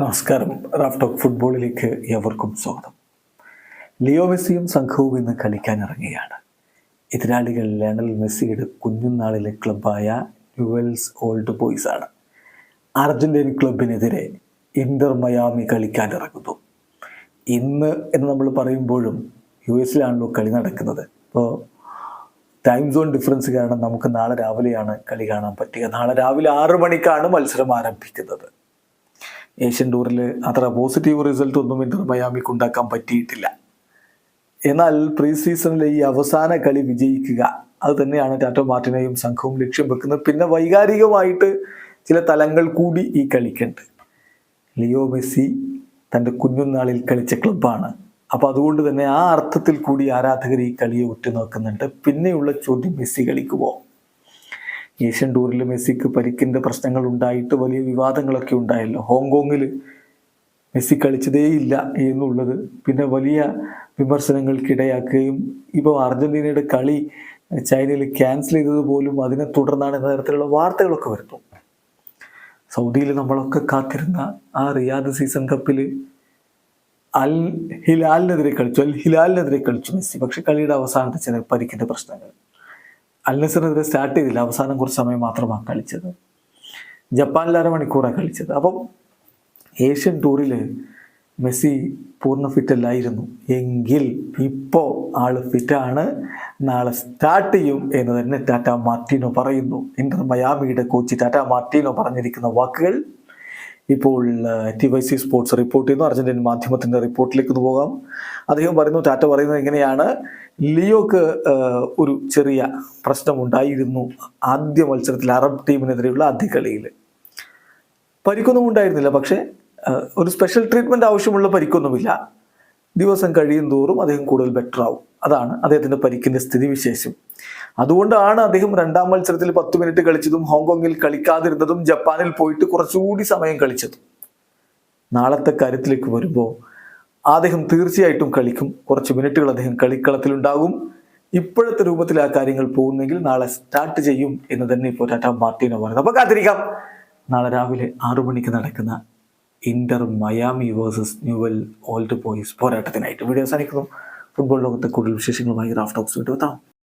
നമസ്കാരം. Raf talk ഫുട്ബോളിലേക്ക് എവർക്കും സ്വാഗതം. ലിയോ മെസ്സിയും സംഘവും ഇന്ന് കളിക്കാൻ ഇറങ്ങുകയാണ് എതിരാളികൾ ലയണൽ മെസ്സിയുടെ കുഞ്ഞുനാളിലെ ക്ലബായ യുവൽസ് ഓൾഡ് ബോയ്സ് ആണ്. അർജന്റീൻ ക്ലബിനെതിരെ ഇന്റർ മയാമി കളിക്കാൻ ഇറങ്ങുന്നു ഇന്ന് എന്ന് നമ്മൾ പറയുമ്പോഴും യു എസിലാണല്ലോ കളി നടക്കുന്നത്. ഇപ്പോൾ ടൈം സോൺ ഡിഫറൻസ് കാരണം നമുക്ക് നാളെ രാവിലെയാണ് കളി കാണാൻ പറ്റുക. നാളെ രാവിലെ ആറ് മണിക്കാണ് മത്സരം ആരംഭിക്കുന്നത്. ഏഷ്യൻ ടൂറിൽ അത്ര പോസിറ്റീവ് റിസൾട്ട് ഒന്നും ഇന്റർ മയാമിക്ക് ഉണ്ടാക്കാൻ പറ്റിയിട്ടില്ല. എന്നാൽ പ്രീ സീസണിലെ ഈ അവസാന കളി വിജയിക്കുക അത് തന്നെയാണ് ടാറ്റോ മാർട്ടിനെയും സംഘവും ലക്ഷ്യം വെക്കുന്നത്. പിന്നെ വൈകാരികമായിട്ട് ചില തലങ്ങൾ കൂടി ഈ കളിക്കുണ്ട് ലിയോ മെസ്സി തന്റെ കുഞ്ഞുനാളിൽ കളിച്ച ക്ലബ്ബാണ്. അപ്പോൾ അതുകൊണ്ട് തന്നെ ആ അർത്ഥത്തിൽ കൂടി ആരാധകർ ഈ കളിയെ ഉറ്റുനോക്കുന്നുണ്ട്. പിന്നെയുള്ള ചോദ്യം മെസ്സി കളിക്കുമോ? ഏഷ്യൻ ടൂറിൽ മെസ്സിക്ക് പരിക്കിന്റെ പ്രശ്നങ്ങൾ ഉണ്ടായിട്ട് വലിയ വിവാദങ്ങളൊക്കെ ഉണ്ടായല്ലോ. ഹോങ്കോങ്ങിൽ മെസ്സി കളിച്ചതേയില്ല എന്നുള്ളത്. പിന്നെ വലിയ വിമർശനങ്ങൾക്കിടയാക്കുകയും ഇപ്പോൾ അർജന്റീനയുടെ കളി ചൈനയിൽ ക്യാൻസൽ ചെയ്തത് പോലും അതിനെ തുടർന്നാണ് എന്ന തരത്തിലുള്ള വാർത്തകളൊക്കെ വരുന്നു. സൗദിയിൽ നമ്മളൊക്കെ കാത്തിരുന്ന ആ റിയാദ് സീസൺ കപ്പിൽ അൽ ഹിലാലിനെതിരെ കളിച്ചു. അൽ ഹിലാലിനെതിരെ കളിച്ചു മെസ്സി. പക്ഷെ കളിയുടെ അവസാനത്തെ ചില പരിക്കിന്റെ പ്രശ്നങ്ങൾ. അൽ നസറിനെതിരെ സ്റ്റാർട്ട് ചെയ്തില്ല. അവസാനം കുറച്ച് സമയം മാത്രമാണ് കളിച്ചത്. ജപ്പാനിൽ അരമണിക്കൂറാണ് കളിച്ചത്. അപ്പം ഏഷ്യൻ ടൂറിൽ മെസ്സി പൂർണ ഫിറ്റല്ലായിരുന്നു എങ്കിൽ ഇപ്പോൾ ആൾ ഫിറ്റാണ് നാളെ സ്റ്റാർട്ട് ചെയ്യും എന്ന് തന്നെ ടാറ്റ മാർട്ടിനോ പറയുന്നു. ഇന്റർ മയാമിയുടെ കോച്ച് ടാറ്റ മാർട്ടിനോ പറഞ്ഞിരിക്കുന്ന വാക്കുകൾ ഇപ്പോൾ T Y C Sports report ചെയ്യുന്നു. അർജന്റീൻ മാധ്യമത്തിന്റെ റിപ്പോർട്ടിലേക്ക് ഒന്ന് പോകാം. അദ്ദേഹം പറയുന്നു ടാറ്റ പറയുന്നത് എങ്ങനെയാണ് ലിയോക്ക് ഒരു ചെറിയ പ്രശ്നമുണ്ടായിരുന്നു ആദ്യ മത്സരത്തിൽ അറബ് ടീമിനെതിരെയുള്ള ആദ്യ കളിയിൽ പരിക്കൊന്നും ഉണ്ടായിരുന്നില്ല. പക്ഷേ ഒരു സ്പെഷ്യൽ ട്രീറ്റ്മെന്റ് ആവശ്യമുള്ള പരിക്കൊന്നുമില്ല. ദിവസം കഴിയും തോറും അദ്ദേഹം കൂടുതൽ ബെറ്റർ ആവും. അതാണ് അദ്ദേഹത്തിന്റെ പരിക്കിന്റെ സ്ഥിതിവിശേഷം. അതുകൊണ്ടാണ് അദ്ദേഹം രണ്ടാം മത്സരത്തിൽ പത്ത് മിനിറ്റ് കളിച്ചതും ഹോങ്കോങ്ങിൽ കളിക്കാതിരുന്നതും ജപ്പാനിൽ പോയിട്ട് കുറച്ചുകൂടി സമയം കളിച്ചതും. നാളത്തെ കാര്യത്തിലേക്ക് വരുമ്പോൾ അദ്ദേഹം തീർച്ചയായിട്ടും കളിക്കും. കുറച്ച് മിനിറ്റുകൾ അദ്ദേഹം കളിക്കളത്തിലുണ്ടാകും ഇപ്പോഴത്തെ രൂപത്തിൽ ആ കാര്യങ്ങൾ പോകുന്നെങ്കിൽ നാളെ സ്റ്റാർട്ട് ചെയ്യും എന്ന് തന്നെ ഇപ്പോൾ ടാറ്റ മാർട്ടിനോ പറയുന്നത് അപ്പോൾ കാത്തിരിക്കാം. നാളെ രാവിലെ ആറു മണിക്ക് നടക്കുന്ന Inter Miami versus Newell's Old Boys പോരാട്ടത്തിനായിട്ട്. Video അവസാനിക്കുന്നു. ഫുട്ബോൾ ലോകത്തെ കൂടുതൽ വിശേഷങ്ങളുമായി റാഫ് ടോക്സ്